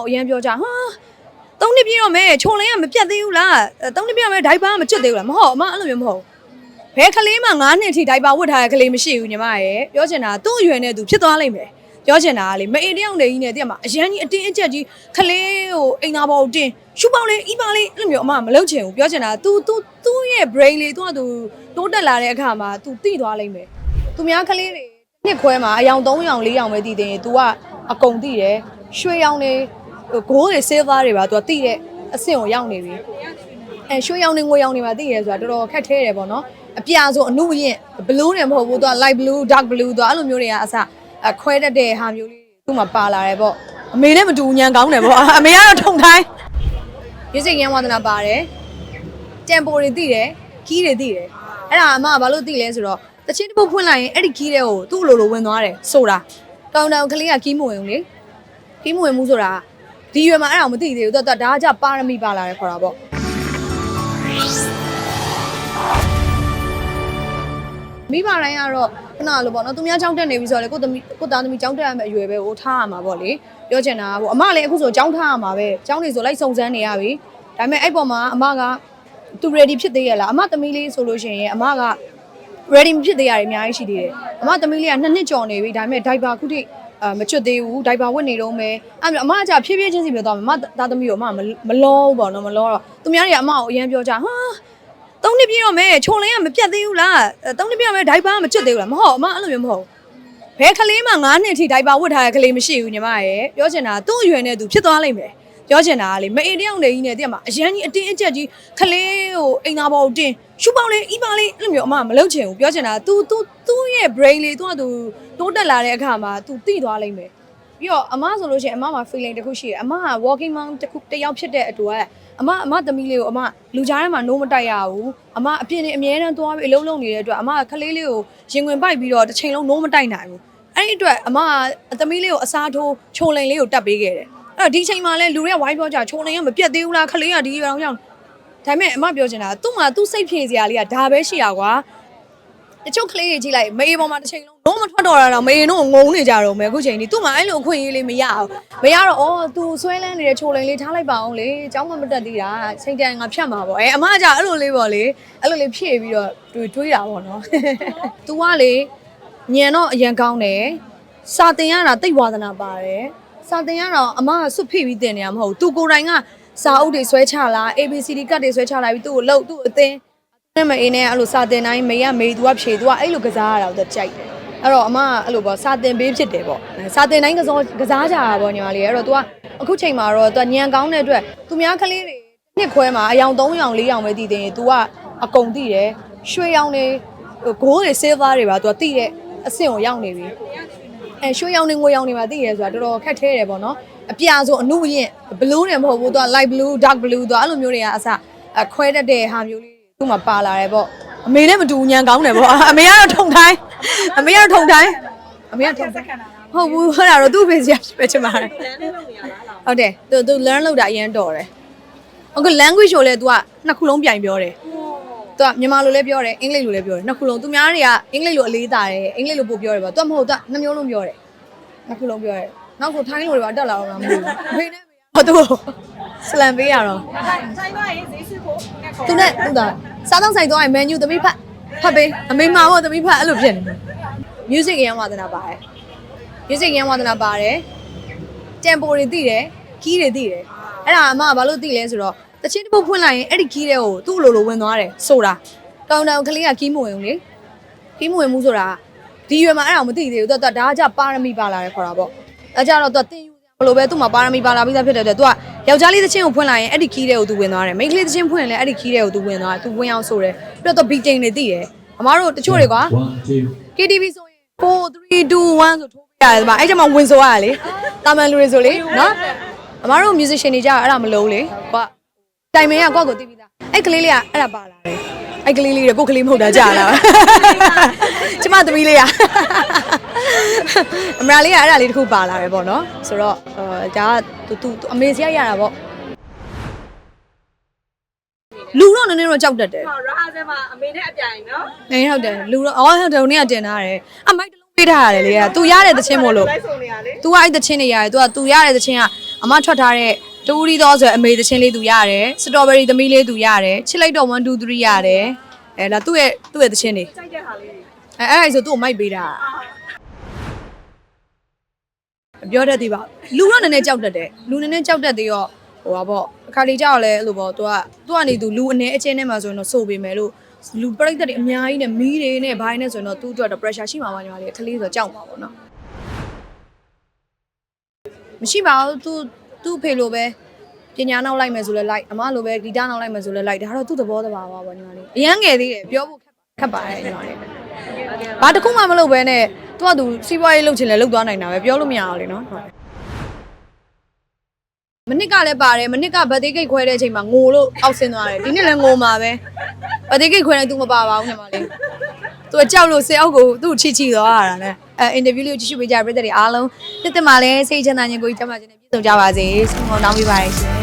ကိုအရင်ပြောကြဟာသုံးနှစ်ပြည့်တော့မဲခြုံလင်းကမပြတ်သေးဘူးလားအဲသုံးနှစ်ပြည့်တော့မဲဒိုက်ပါမကျွတ်သေးဘူးလားမဟုတ်အမအဲ့လိုမျိုးမဟုတ်ဘယ်ကလေးမှ9နှစ်ထိဒိုက်ပါဝတ်ထားတဲ့ကလေးမရှိဘူးညီမရဲ့ပြောချင်တာသူ့အရွယ်နဲ့သူဖြစ်သွားလိမ့်မယ်ပြောချင်တာကလေမအေးတယောက်နေကြီးနဲ့တိရမှာအရန်ကြီးအတင်းအကျပ်ကြီးကလေးကိုအိမ်သားပေါ်ကိုတင်ရှူပေါင်းလေးအီးပါလေးအဲ့လိုမျိုးအမမလုပ်ချင်ဘူးပြောချင်တာ तू तू သူ့ရဲ့ brain လေး तू က तू တိုးတက်လာတဲ့အခါမှာ तू သိသွားလိမ့်မယ်သူများကလေးတွေနှစ်ခွဲမှာအယောင်3ယောင်4ယောင်ပဲတည်တယ် तू ကအကုန်သိတယ်ရွှေယောင်တွေ ဂိုးတွေ silver တွေပါ तू ကသိတဲ့အဆင့်ကိုရောက်နေပြီအဲရွှေယောင်တွေငွေယောင်တွေမှာသိတယ်ဆိုတာတော်တော်ခက်ခဲတယ်ပေါ့နော်အပြာဆိုအနုအရင် blue နဲ့မဟုတ်ဘူး तू က light blue dark blue သူအဲ့လိုမျိုးတွေကအစအခွဲတတ်တဲ့ဟာမျိုးလေးသူ့မှာပါလာတယ်ပေါ့အမေနဲ့မတူဘူးညံကောင်းတယ်ပေါ့အမေကတော့ထုံတိုင်း music ရန်ဝါသနာပါတယ်တမ်ပိုတွေသိတယ်ခီးတွေသိတယ်အဲ့ဒါအမကဘာလို့သိလဲဆိုတော့တချင်းတစ်ပုတ်ဖွင့်လိုက်ရင်အဲ့ဒီခီးတွေကိုသူ့အလိုလိုဝင်သွားတယ်ဆိုတာတောင်တောင်ကလေးကခီးမဝင်ဘူးလေခီးမဝင်ဘူးဆိုတာ ဒီရွယ်မှာအဲ့ဒါကိုမသိသေးဘူးသူကဒါကကြပါရမီပါလာတယ်ခေါ်တာပေါ့မိဘတိုင်းကတော့ခဏလိုပေါ့နော်သူများကြောင်းတက်နေပြီဆိုတော့လေကိုသမီးကိုသားသမီးကြောင်းတက်ရမယ့်အရွယ်ပဲဟိုထားရမှာပေါ့လေပြောချင်တာကဟိုအမလည်းအခုဆိုကြောင်းထားရမှာပဲကြောင်းနေဆိုလိုက်စုံစမ်းနေရပြီဒါပေမဲ့အဲ့ပေါ်မှာအမကသူ ready ဖြစ်သေးရလားအမသမီးလေးဆိုလို့ရှိရင်အမက ready မဖြစ်သေးရတယ်အများကြီးရှိသေးတယ်အမသမီးလေးကနှစ်နှစ်ကျော်နေပြီဒါပေမဲ့ diaper ခုထိ အာမချွတ်သေးဘူး diaper ဝတ်နေတော့မယ်အဲ့မျိုးအမကဖြည်းဖြည်းချင်းစီပြောသွားမယ်အမသားသမီးကိုအမမမလောဘူးပေါ့နော်မလောတော့သူများတွေကအမကိုအရင်ပြောကြဟာသုံးနှစ်ပြည့်တော့မဲခြုံလင်းကမပြတ်သေးဘူးလားအဲသုံးနှစ်ပြည့်တော့မဲဒိုက်ပါမကျွတ်သေးဘူးလားမဟုတ်အမအဲ့လိုမျိုးမဟုတ်ဘယ်ကလေးမှ9နှစ်ထိဒိုက်ပါဝတ်ထားတဲ့ကလေးမရှိဘူးညီမရဲ့ပြောချင်တာသူ့အရွယ်နဲ့သူဖြစ်သွားလိမ့်မယ်ပြောချင်တာကလေမအေးတယောက်နေကြီးနဲ့တိရမှာအရန်ကြီးအတင်းအကျပ်ကြီးကလေးကိုအိမ်သားပေါ်ကိုတင်ရှူပေါင်းလေးအီးပါလေးအဲ့လိုမျိုးအမမလုပ်ချင်ဘူးပြောချင်တာ तू तू သူ့ ရဲ့ brain လေးသူကသူတိုးတက်လာတဲ့အခါမှာသူတိသွားလိမ့်မယ်ပြီးတော့အမဆိုလို့ရှိရင်အမမှာ feeling တစ်ခုရှိတယ်အမက walking mom တစ်ခုတယောက်ဖြစ်တဲ့အတွက်အမအမသမီးလေးကိုအမလူကြားထဲမှာ no မတိုက်ရဘူးအမအပြင်နေအမြဲတမ်းသွားပြီးအလုံးလုံးနေတဲ့အတွက်အမကခလေးလေးကိုရင်ဝင်ပိုက်ပြီးတော့တစ်ချိန်လုံး no မတိုက်နိုင်ဘူးအဲ့ဒီအတွက်အမအသမီးလေးကိုအစားထိုးချိုလိန်လေးကိုတတ်ပေးခဲ့တယ်အဲ့တော့ဒီချိန်မှာလဲလူတွေကဝိုင်းပြောကြချိုလိန်ကမပြတ်သေးဘူးလားခလေးကဒီရောင်ရောင်ဒါပေမဲ့အမပြောချင်တာသူ့မှာသူ့စိတ်ဖြေစရာလေးကဒါပဲရှိတာကွာ တချို့ကလေးတွေကြည့်လိုက်မေးပေါ်မှာတစ်ချိန်လုံးလုံးမထွက်တော့တာတော့မေးတို့ငုံနေကြတော့မယ်အခုချိန်ဒီသူ့မှာအဲ့လိုအခွင့်အရေးလေးမရအောင်မရတော့အော်သူဆွဲလန်းနေတဲ့ချိုလိန်လေးထားလိုက်ပါအောင်လေเจ้าမမတက်သေးတာချိန်တန်ငါဖြတ်မှာပေါ့အဲအမကကြအဲ့လိုလေးပေါ့လေအဲ့လိုလေးဖြည့်ပြီးတော့တွေးတွေးတာပေါ့နော် तू ကလေညံတော့အရန်ကောင်းတယ်စာတင်ရတာတိတ်ဝါသနာပါတယ်စာတင်ရတော့အမကစွတ်ဖိပြီးတင်နေရမဟုတ်ဘူး तू ကိုယ်တိုင်ကစာအုပ်တွေဆွဲချလာ ABCD ကတ်တွေဆွဲချလာပြီးသူ့ကိုလှုပ်သူ့အသင်း နဲ့မအေးနဲ့အဲ့လိုစာတင်တိုင်းမေကမေသူကဖြေသူကအဲ့လိုကစားရတာကိုသူကြိုက်တယ်အဲ့တော့အမကအဲ့လိုပေါ့စာတင်ပေးဖြစ်တယ်ပေါ့စာတင်တိုင်းကစားကစားကြတာပေါ့ညီမလေးအဲ့တော့ तू ကအခုချိန်မှာတော့ तू ညံကောင်းတဲ့အတွက်သူများကလေးတွေနှစ်ခွဲမှာအယောင်3ယောင်4ယောင်ပဲတည်တယ် तू ကအကုန်သိတယ်ရွှေယောင်တွေဂိုးတွေ silver တွေပါ तू ကသိတဲ့အဆင့်ကိုရောက်နေပြီအဲရွှေယောင်တွေငွေယောင်တွေပါသိတယ်ဆိုတာတော်တော်ခက်ခဲတယ်ပေါ့နော်အပြာဆိုအနုအရင် blue နဲ့မဟုတ်ဘူး तू က light blue dark blue သူကအဲ့လိုမျိုးတွေကအစအခွဲတတ်တဲ့ဟာမျိုးလေး သူ့မှာပါလာတယ်ပေါ့အမေနဲ့မတူဘူးညံကောင်းတယ်ပေါ့အမေကတော့ထုံတိုင်းအမေကတော့ထုံတိုင်းအမေကထုံတိုင်းဟုတ်ဘူးဟဲ့ဒါတော့သူ့ဖေးစရာပဲချင်ပါတယ်ဟုတ်တယ်သူသူ learn လုပ်တာအရင်တော်တယ်ဟုတ်က language ကိုလည်း तू ကနှစ်ခုလုံးပြိုင်ပြောတယ်သူကမြန်မာလိုလည်းပြောတယ်အင်္ဂလိပ်လိုလည်းပြောတယ်နှစ်ခုလုံးသူများတွေကအင်္ဂလိပ်လိုအလေးတာတယ်အင်္ဂလိပ်လိုပို့ပြောတယ်ပေါ့သူကမဟုတ်သူကနှစ်မျိုးလုံးပြောတယ်နှစ်ခုလုံးပြောတယ်နောက်ဆိုထိုင်းလိုတွေပါတက်လာတော့မှမသိဘူးအဖေနဲ့ဟောသူစလန်ပေးရတော့ဆိုင်သွားရင်ဈေးစစ်ဖို့နဲ့ခေါ်သူနဲ့ဟုတ်တာ စားတော့ဆိုင်သွားရင် menu သမီးဖတ်ဖတ်ပေးအမေမာပေါ့သမီးဖတ်အဲ့လိုဖြစ်နေတယ် music ရန်ဝါသနာပါတယ် music ရန်ဝါသနာပါတယ် tempo တွေသိတယ် key တွေသိတယ်အဲ့ဒါအမကဘာလို့သိလဲဆိုတော့တချင်းတစ်ပုတ်ဖွင့်လိုက်ရင်အဲ့ဒီ key တွေကိုသူ့အလိုလိုဝင်သွားတယ်ဆိုတာတောင်တောင်ကလေးက key မဝင်ဘူးလေ key မဝင်ဘူးဆိုတာဒီရွယ်မှာအဲ့ဒါကိုမသိသေးဘူးသူကဒါကကြပါရမီပါလာတယ်ခေါ်တာပေါ့အဲကြတော့သူကတင်ယူဘလို့ပဲသူ့မှာပါရမီပါလာပြီးသားဖြစ်တဲ့အတွက်သူက ယောက်ျားလေးသချင်းကိုဖွင့်လိုက်ရင်အဲ့ဒီ key တွေကိုသူဝင်သွားတယ်မိန်းကလေးသချင်းဖွင့်ရင်လည်းအဲ့ဒီ key တွေကိုသူဝင်သွားတယ်သူဝင်အောင်ဆိုတယ်ပြီးတော့သူ beating တွေသိတယ်အမားတို့တချို့တွေကွာ One, two. KTV ဆိုရင်4 3 2 1ဆိုထိုးပြရတယ်ဒီမှာအဲ့ကျမှဝင်ဆိုရတာလေတာမန်လူတွေဆိုလေနော်အမားတို့ musician တွေကြအဲ့ဒါမလုံးလေကွာတိုင်မင်းကကွာကိုသိပြီးသားအဲ့ကလေးလေးကအဲ့ဒါပါလာတယ် အဲ့ကလေးလေးတွေကိုကလေးမဟုတ်တာကြာလာကျမသမီးလေးကအမရာလေးကအဲ့ဒါလေးတစ်ခုပါလာတယ်ပေါ့နော်ဆိုတော့အဲဒါကသူသူအမေစရိုက်ရတာပေါ့လူတော့နည်းနည်းတော့ကြောက်တတ်တယ် ဟောရာဆဲမှာအမေနဲ့အပြိုင်နော် နေဟုတ်တယ်လူတော့အော်ဟုတ်တယ်ဟိုနေ့ကတင်ထားတယ်အမိုက်တစ်လုံးပေးထားရတယ်လေက तू ရတဲ့သချင်းမို့လို့ လိုက်ဆုံနေရလေ तू ကအဲ့သချင်းတွေရတယ် तू က तू ရတဲ့သချင်းက အမထွက်ထားတဲ့ တူရီသောဆိုရယ်အမေသချင်းလေးသူရတယ်စတော်ဘယ်ရီသမီးလေးသူရတယ်ချစ်လိုက်တော့1 2 3ရတယ်အဲဒါသူ့ရဲ့သူ့ရဲ့သချင်းတွေကြိုက်တဲ့ဟာလေးတွေအဲအဲ့ဒါဆိုသူ့ကိုမိုက်ပေးတာမပြောတတ်သေးပါဘူးလူတော့နည်းနည်းကြောက်တတ်တယ်လူနည်းနည်းကြောက်တတ်သေးရောဟိုပါပေါ့အခါလေးကြောက်လဲအဲ့လိုပေါ့သူကသူကနေသူလူအနေအချင်းနဲ့မှဆိုရင်တော့စိုးပေမယ်လို့လူပြိတ္တတွေအများကြီးနဲ့မီးတွေနဲ့ဘိုင်းနဲ့ဆိုရင်တော့သူ့အတွက်တော့ pressure ရှိမှာပါညီမလေးကလေးဆိုတော့ကြောက်မှာပေါ့နော်မရှိပါဘူး သူသူ့ဖေလိုပဲပညာနောက်လိုက်မယ်ဆိုလဲလိုက်အမလိုပဲဂီတနောက်လိုက်မယ်ဆိုလဲလိုက်ဒါကတော့သူ့သဘောတဘာပါပေါ့ညီမလေးအရန်ငယ်သေးတယ်ပြောဖို့ခက်ပါတယ်ညီမလေးဘာတစ်ခုမှမလုပ်ဘဲနဲ့သူကသူစီးပွားရေးလုပ်ချင်လဲလုပ်သွားနိုင်တာပဲပြောလို့မရအောင်လေနော်မနစ်ကလည်းပါတယ်မနစ်ကဗတ်သေးကိတ်ခွဲတဲ့အချိန်မှာငိုလို့အောက်ဆင်းသွားတယ်ဒီနေ့လည်းငိုမှာပဲဗတ်သေးကိတ်ခွဲနေသူမပါပါဘူးညီမလေးသူကကြောက်လို့စေအောက်ကိုသူ့ချီချီသွားရတာနဲ့အဲအင်တာဗျူးလေးကိုကြည့်ရှုပေးကြတဲ့ပရိသတ်တွေအားလုံးတစ်သက်မှာလည်းစိတ်ချမ်းသာခြင်းကိုကြီးကျန်းမာခြင်း နဲ့ပြည့်စုံကြပါစေဆုမွန်တောင်းပေးပါရရှင်